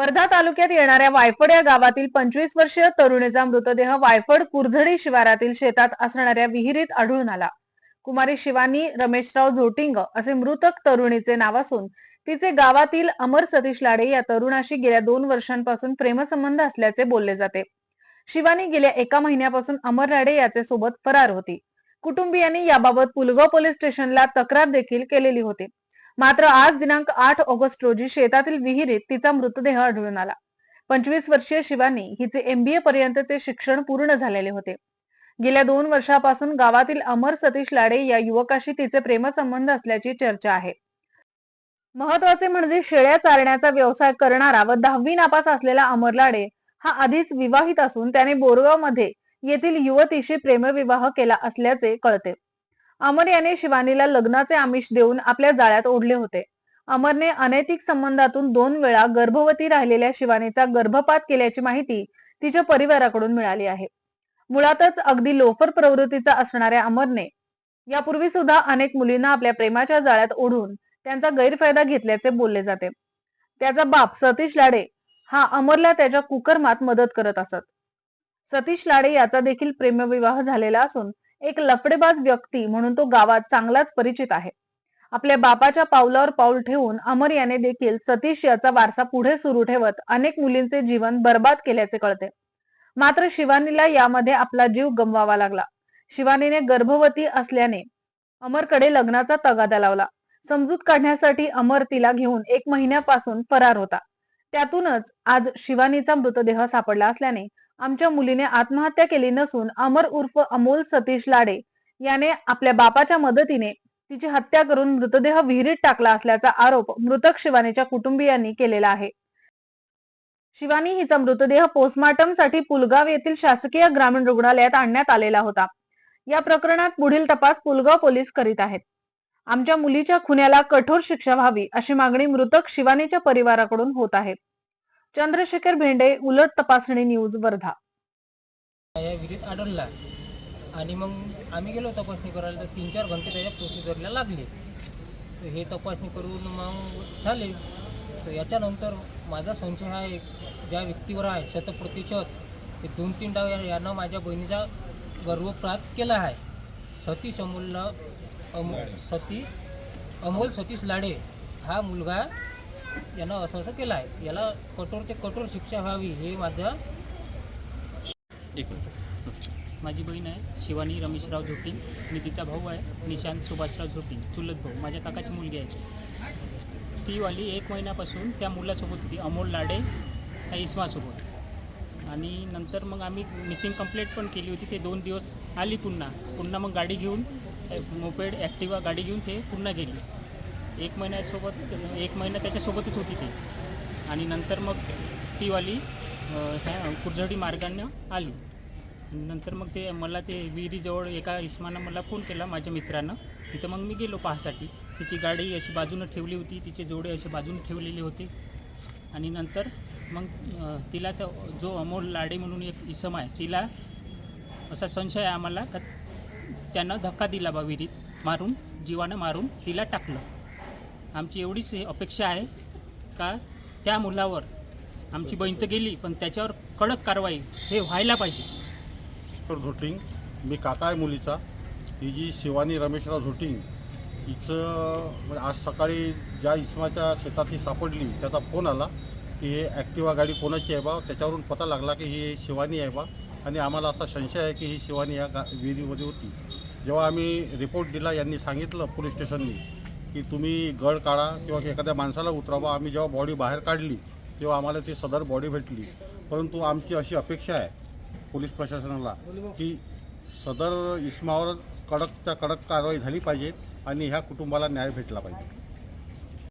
वर्धा तालुक्यात येणाऱ्या वायफड या गावातील पंचवीस वर्षीय तरुणीचा मृतदेह वायफड कुरझडी शिवारातील शेतात असणाऱ्या विहिरीत आढळून आला. कुमारी शिवानी रमेशराव झोटिंग असे मृतक तरुणीचे नाव असून तिचे गावातील अमर सतीश लाडे या तरुणाशी गेल्या दोन वर्षांपासून प्रेमसंबंध असल्याचे बोलले जाते. शिवानी गेल्या एका महिन्यापासून अमर लाडे याचे सोबत फरार होती. कुटुंबियांनी याबाबत पुलगाव पोलीस स्टेशनला तक्रार देखील केलेली होती. मात्र आज दिनांक आठ ऑगस्ट रोजी शेतातील विहिरीत तिचा मृतदेह आढळून आला. पंचवीस वर्षीय शिवानी हिचे एमबीए पर्यंतचे शिक्षण पूर्ण झालेले होते. गेल्या दोन वर्षापासून गावातील अमर सतीश लाडे या युवकाशी तिचे प्रेमसंबंध असल्याची चर्चा आहे. महत्त्वाचे म्हणजे शेळ्या चारण्याचा व्यवसाय करणारा व दहावी नापास असलेला अमर लाडे हा आधीच विवाहित असून त्याने बोरगावमध्ये येथील युवतीशी प्रेमविवाह केला असल्याचे कळते. अमर याने शिवानीला लग्नाचे आमिष देऊन आपल्या जाळ्यात ओढले होते. अमरने अनैतिक संबंधातून दोन वेळा गर्भवती राहिलेल्या शिवानीचा गर्भपात केल्याची माहिती तिच्या परिवाराकडून मिळाली आहे. मुळातच अगदी लोफर प्रवृत्तीचा असणाऱ्या अमरने यापूर्वी सुद्धा अनेक मुलींना आपल्या प्रेमाच्या जाळ्यात ओढून त्यांचा गैरफायदा घेतल्याचे बोलले जाते. त्याचा बाप सतीश लाडे हा अमरला त्याच्या कुकर्मात मदत करत असत. सतीश लाडे याचा देखील प्रेमविवाह झालेला असून एक लफडेबाज व्यक्ती म्हणून तो गावात चांगलाच परिचित आहे. आपल्या बापाच्या पावलावर पाऊल ठेवून अमर याने देखील सतीश याचा वारसा पुढे सुरू ठेवत अनेक मुलींचे जीवन बर्बाद केल्याचे कळते. मात्र शिवानीला यामध्ये आपला जीव गमवावा लागला. शिवानीने गर्भवती असल्याने अमरकडे लग्नाचा तगादा लावला. समजूत काढण्यासाठी अमर तिला घेऊन एक महिन्यापासून फरार होता. त्यातूनच आज शिवानीचा मृतदेह सापडला असल्याने आमच्या मुलीने आत्महत्या केली नसून अमर उर्फ अमोल सतीश लाडे याने आपल्या बापाच्या मदतीने तिची हत्या करून मृतदेह विहिरीत टाकला असल्याचा आरोप मृतक शिवानीच्या कुटुंबियांनी केलेला आहे. शिवानी हिचा मृतदेह पोस्टमार्टमसाठी पुलगाव येथील शासकीय ग्रामीण रुग्णालयात आणण्यात आलेला होता. या प्रकरणात पुढील तपास पुलगाव पोलीस करीत आहेत. आमच्या मुलीच्या खुन्याला कठोर शिक्षा व्हावी अशी मागणी मृतक शिवानीच्या परिवाराकडून होत आहे. चंद्रशेखर भेंडे उलट तपासणी न्यूज वर्धा. या विहिरीत आढळला. आणि मग आम्ही गेलो तपासणी करायला तर तीन चार घंटे त्याच्या प्रोसिजरला लागले. तर हे तपासणी करून मग झाले. तर याच्यानंतर माझा संशय हा एक ज्या व्यक्तीवर आहे शतप्रतिशत हे दोन तीन डाव यानं माझ्या बहिणीचा गर्भपात केला आहे. सतीश अमोलला अमो सतीश अमोल सतीश लाडे हा मुलगा यानं असं असं केलं आहे याला कठोर ते कठोर शिक्षा व्हावी हे माझं एक माझी बहीण आहे शिवानी रमेशराव झोटिंग मी तिचा भाऊ आहे निशांत सुभाषराव झोटिंग चुलत भाऊ. माझ्या काकाची मुलगी आहे. ती वाली एक महिन्यापासून त्या मुलासोबत होती अमोल लाडे त्या इस्मासोबत. आणि नंतर मग आम्ही मिसिंग कंप्लेंट पण केली होती. ते दोन दिवस आली पुन्हा. पुन्हा मग गाडी घेऊन मोपेड ॲक्टिवा गाडी घेऊन ते पुन्हा गेली. एक महिन्यासोबत एक महिना त्याच्यासोबतच होती ती. आणि नंतर मग तीवाली ह्या कुरझडी मार्गानं आली. नंतर मग ते मला ते विहिरीजवळ एका इस्मानं मला फोन केला माझ्या मित्रानं. तिथं मग मी गेलो पाहासाठी. तिची गाडी अशी बाजूनं ठेवली होती तिचे जोडे असे बाजूनं ठेवलेले होते. आणि नंतर मग तिला तर जो अमोल लाडे म्हणून एक इसम आहे तिला असा संशय आहे आम्हाला का त्यानं धक्का दिला बा विहिरीत मारून जीवानं मारून तिला टाकलं. आमची एवढीच अपेक्षा आहे का त्या मुलावर आमची बहीण तर गेली पण त्याच्यावर कडक कारवाई हे व्हायला पाहिजे. तर झोटिंग मी काका आहे मुलीचा ही जी शिवानी रमेशराव झोटिंग हिचं म्हणजे आज सकाळी ज्या इस्माच्या शेतात ही सापडली त्याचा फोन आला की हे ॲक्टिवा गाडी कोणाची आहे बा? त्याच्यावरून पता लागला की ही शिवानी आहे बा? आणि आम्हाला असा संशय आहे की ही शिवानी या गा विहिरीमध्ये होती. जेव्हा आम्ही रिपोर्ट दिला यांनी सांगितलं पोलीस स्टेशननी की तुम्ही गड काढा किंवा एखाद्या माणसाला उतरावा. आम्ही जेव्हा बॉडी बाहेर काढली तेव्हा आम्हाला ती सदर बॉडी भेटली. परंतु आमची अशी अपेक्षा आहे पोलीस प्रशासनाला की सदर इस्मावर कडकच्या कडक कारवाई झाली पाहिजे आणि ह्या कुटुंबाला न्याय भेटला पाहिजे.